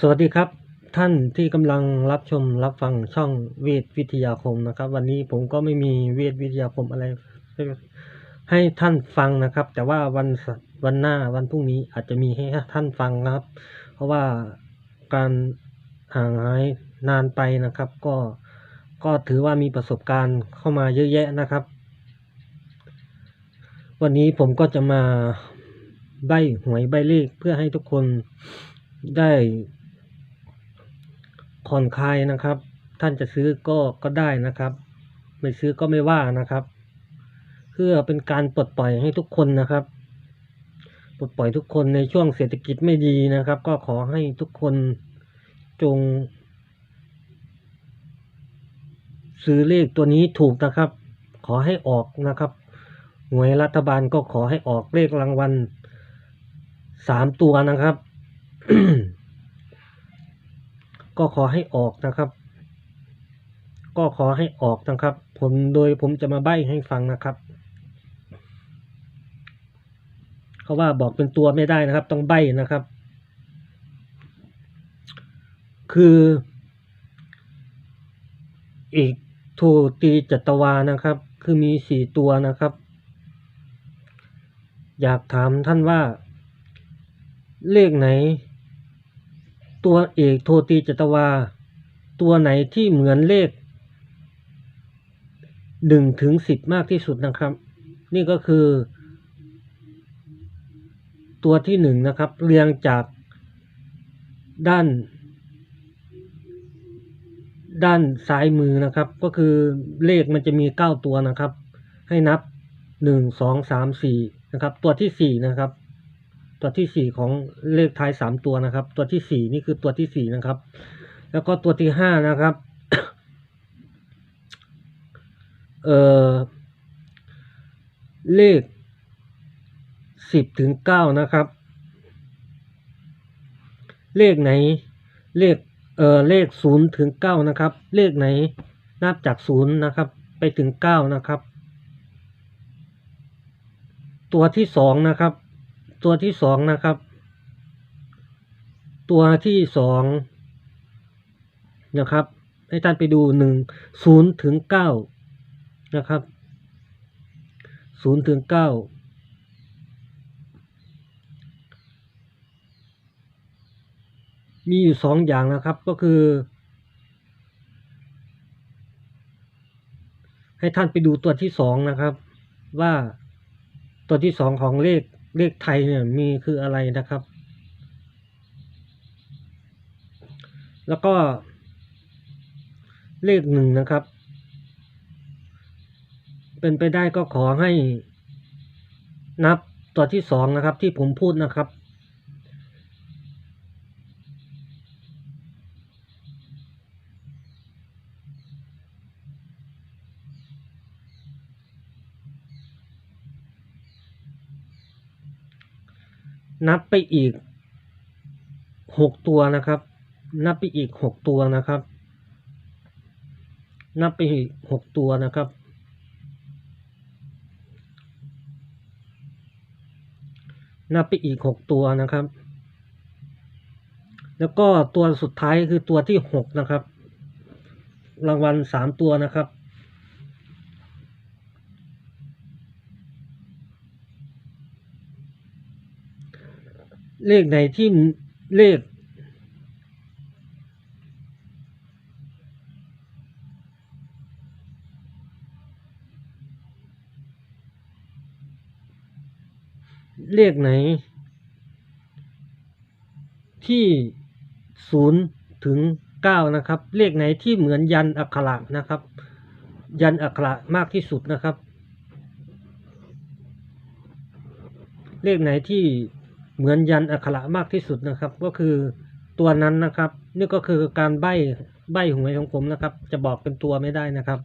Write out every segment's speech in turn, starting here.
สวัสดีครับท่านที่กำลังรับชมรับฟังช่องเวทวิทยาคมนะครับ วันนี้ผมก็ไม่มีเวทวิทยาคมอะไร ให้ท่านฟังนะครับ แต่ว่าวันวันหน้าวันพรุ่งนี้อาจจะมีให้ท่านฟังนะครับ เพราะว่าการห่างหายนานไปนะครับ ก็ก็ถือว่ามีประสบการณ์เข้ามาเยอะแยะนะครับ วันนี้ผมก็จะมาใบหวยใบเลขเพื่อให้ทุกคนได้ ผ่อนคลายนะครับ ท่านจะซื้อก็ก็ได้นะครับ ไม่ซื้อก็ไม่ว่านะครับ เพื่อเป็นการปลดปล่อยให้ทุกคนนะครับปลดปล่อยทุกคนในช่วงเศรษฐกิจไม่ดีนะครับ ก็ขอให้ทุกคนจง ซื้อเลขตัวนี้ถูกนะครับ ขอให้ออกนะครับหวยรัฐบาลก็ขอให้ออกเลขรางวัลสามตัวนะครับ ก็ขอให้ออกนะครับ ก็ขอให้ออกนะครับ ผมโดยผมจะมาใบ้ให้ฟังนะครับเขาว่าบอกเป็นตัวไม่ได้นะครับ ต้องใบ้นะครับ คือเอกโทตีจัตวานะครับ คือมีสี่ตัวนะครับ อยากถามท่านว่า เลขไหน ตัวเอกโทตีจัตวา ตัวไหนที่เหมือนเลขหนึ่งถึงสิบมากที่สุดนะครับ นี่ก็คือ ตัวที่หนึ่งนะครับ เรียงจากด้าน ด้านซ้ายมือนะครับ ก็คือเลขมันจะมีเก้าตัวนะครับ ให้นับหนึ่งสองสามสี่นะครับ ตัวที่สี่นะครับ ตัวที่สี่ของเลขท้ายสามตัวนะครับ ตัวที่สี่นี่คือตัวที่สี่นะครับ แล้วก็ตัวที่ห้านะครับเอ่อเลขสิบถึงเก้านะครับ เลขไหนเลขเอ่อเลขศูนย์ถึงเก้านะครับ เลขไหนนับจากศูนย์นะครับ ไปถึงเก้านะครับ ตัวที่สองนะครับ ตัวที่สองนะครับ ตัวที่สองนะครับ ให้ท่านไปดูหนึ่งศูนย์ถึงเก้านะครับศูนย์ถึงเก้ามีอยู่สองอย่างนะครับก็คือ ให้ท่านไปดูตัวที่สองนะครับ ว่าตัวที่สองของเลข เลขไทยเนี่ยมีคืออะไรนะครับ แล้วก็ เลขหนึ่งนะครับ เป็นไปได้ก็ขอให้นับตัวที่สองนะครับ ที่ผมพูดนะครับ นับไปอีกหกตัวนะครับ นับไปอีกหกตัวนะครับ นับไปอีกหกตัวนะครับ นับไปอีกหกตัวนะครับ แล้วก็ตัวสุดท้ายคือตัวที่หกนะครับ รางวัลสามตัวนะครับ เลขไหนที่เลข เลขไหน ที่ศูนย์ถึงเก้านะครับ เลขไหนที่เหมือนยันอักขระนะครับ ยันอักขระมากที่สุดนะครับ เลขไหนที่ เหมือนยันอักขระมากที่สุดนะครับ ก็คือตัวนั้นนะครับ นี่ก็คือการใบ้ใบ้หวยของผมนะครับ จะบอกเป็นตัวไม่ได้นะครับ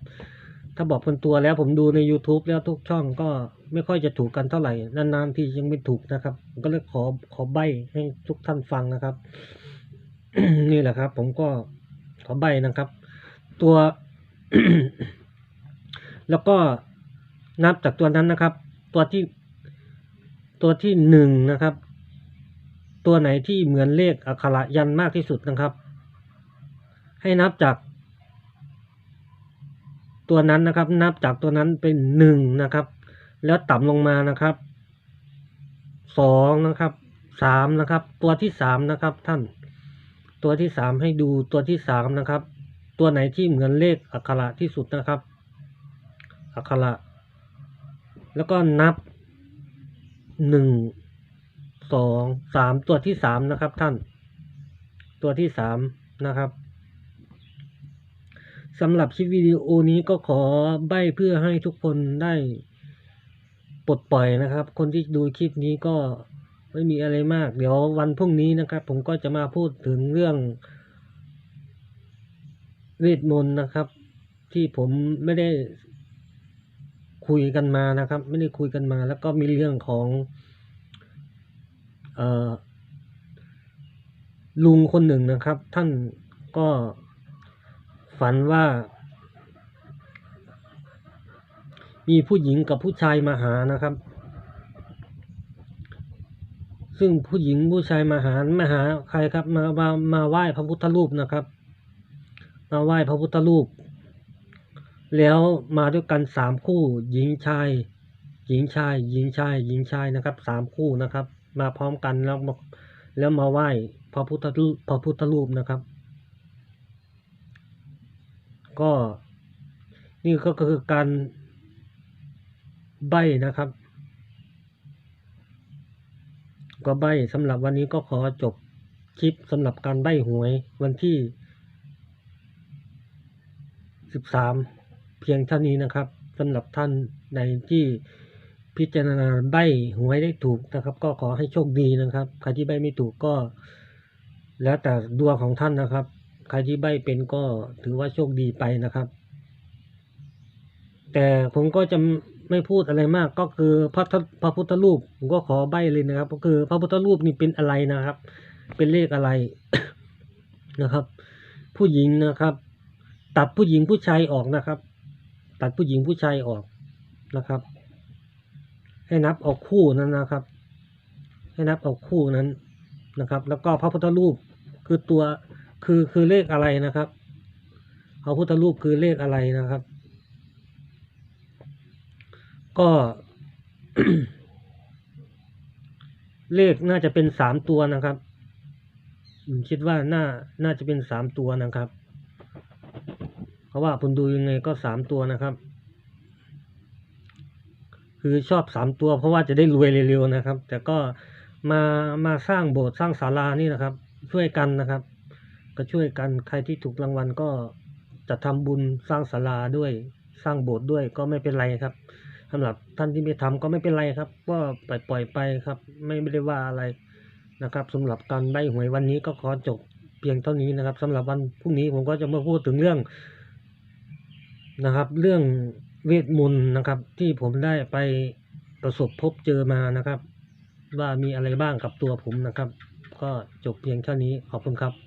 ถ้าบอกเป็นตัวแล้วผมดูใน YouTube แล้วทุกช่องก็ไม่ค่อยจะถูกกันเท่าไหร่นานๆที่ยังไม่ถูกนะครับผมก็เลยขอขอใบ้ให้ทุกท่านฟังนะครับ นี่แหละครับ ผมก็ขอใบนะครับ ตัว แล้วก็นับจากตัวนั้นนะครับ ตัวที่ตัวที่หนึ่งนะครับ ตัวไหนที่เหมือนเลขอักขระยันมากที่สุดนะครับ ให้นับจาก ตัวนั้นนะครับ นับจากตัวนั้นเป็นหนึ่งนะครับ แล้วต่ำลงมานะครับสองนะครับสามนะครับ ตัวที่สามนะครับ ท่าน ตัวที่สามให้ดูตัวที่สามนะครับ ตัวไหนที่เหมือนเลขอักขระที่สุดนะครับอักขระแล้วก็นับหนึ่ง สองสามตัวที่สามนะครับท่าน ตัวที่สามนะครับสำหรับคลิปวิดีโอนี้ก็ขอใบเพื่อให้ทุกคนได้ปลดปล่อยนะครับ คนที่ดูคลิปนี้ก็ไม่มีอะไรมาก เดี๋ยววันพรุ่งนี้นะครับ ผมก็จะมาพูดถึงเรื่องเวทมนต์นะครับ ที่ผมไม่ได้คุยกันมานะครับ ไม่ได้คุยกันมา แล้วก็มีเรื่องของ ลุงคนหนึ่งนะครับ ท่านก็ฝันว่า มีผู้หญิงกับผู้ชายมาหานะครับ ซึ่งผู้หญิงผู้ชายมาหามาหาใครครับ มามามาไหว้พระพุทธรูปนะครับ มาไหว้พระพุทธรูป แล้วมาด้วยกันสามคู่ หญิงชาย หญิงชาย หญิงชาย หญิงชายนะครับสามคู่นะครับ มาพร้อมกันแล้วมาแล้วมาไหว้พระพุทธรูปพระพุทธรูปนะครับ ก็นี่ก็คือการใบนะครับ ก็ใบสำหรับวันนี้ก็ขอจบคลิปสำหรับการใบหวยวันที่สิบสามเพียงเท่านี้นะครับสำหรับท่านใดที่ พิจารณาใบหวยได้ถูกนะครับ ก็ขอให้โชคดีนะครับ ใครที่ใบไม่ถูกก็ แล้วแต่ดวงของท่านนะครับ ใครที่ใบเป็นก็ถือว่าโชคดีไปนะครับ แต่ผมก็จะไม่พูดอะไรมากก็คือพระพระพุทธรูปผมก็ขอใบเลยนะครับ ก็คือพระพุทธรูปนี่เป็นอะไรนะครับ เป็นเลขอะไรนะครับ ผู้หญิงนะครับ ตัดผู้หญิงผู้ชายออกนะครับ ตัดผู้หญิงผู้ชายออกนะครับ ให้นับออกคู่นั้นนะครับ ให้นับออกคู่นั้นนะครับ แล้วก็พระพุทธรูปคือตัวคือคือเลขอะไรนะครับพระพุทธรูปคือเลขอะไรนะครับ ก็เลขน่าจะเป็นสามตัวนะครับผมคิดว่าน่าน่าจะเป็นสามตัวนะครับ เพราะว่าผมดูยังไงก็สามตัวนะครับ คือชอบสามตัวเพราะว่าจะได้รวยเร็วๆนะครับ แต่ก็มามาสร้างโบสถ์สร้างศาลานี่นะครับ ช่วยกันนะครับ ก็ช่วยกันใครที่ถูกรางวัลก็จะทำบุญสร้างศาลาด้วยสร้างโบสถ์ด้วยก็ไม่เป็นไรครับสำหรับท่านที่ไม่ทำก็ไม่เป็นไรครับ ก็ปล่อยปล่อยไปครับ ไม่ไม่ได้ว่าอะไรนะครับสำหรับการใบหวยวันนี้ก็ขอจบเพียงเท่านี้นะครับสำหรับวันพรุ่งนี้ผมก็จะมาพูดถึงเรื่องนะครับ เรื่อง เวทมนต์นะครับ ที่ผมได้ไปประสบพบเจอมานะครับ ว่ามีอะไรบ้างกับตัวผมนะครับ ก็จบเพียงเท่านี้ขอบคุณครับ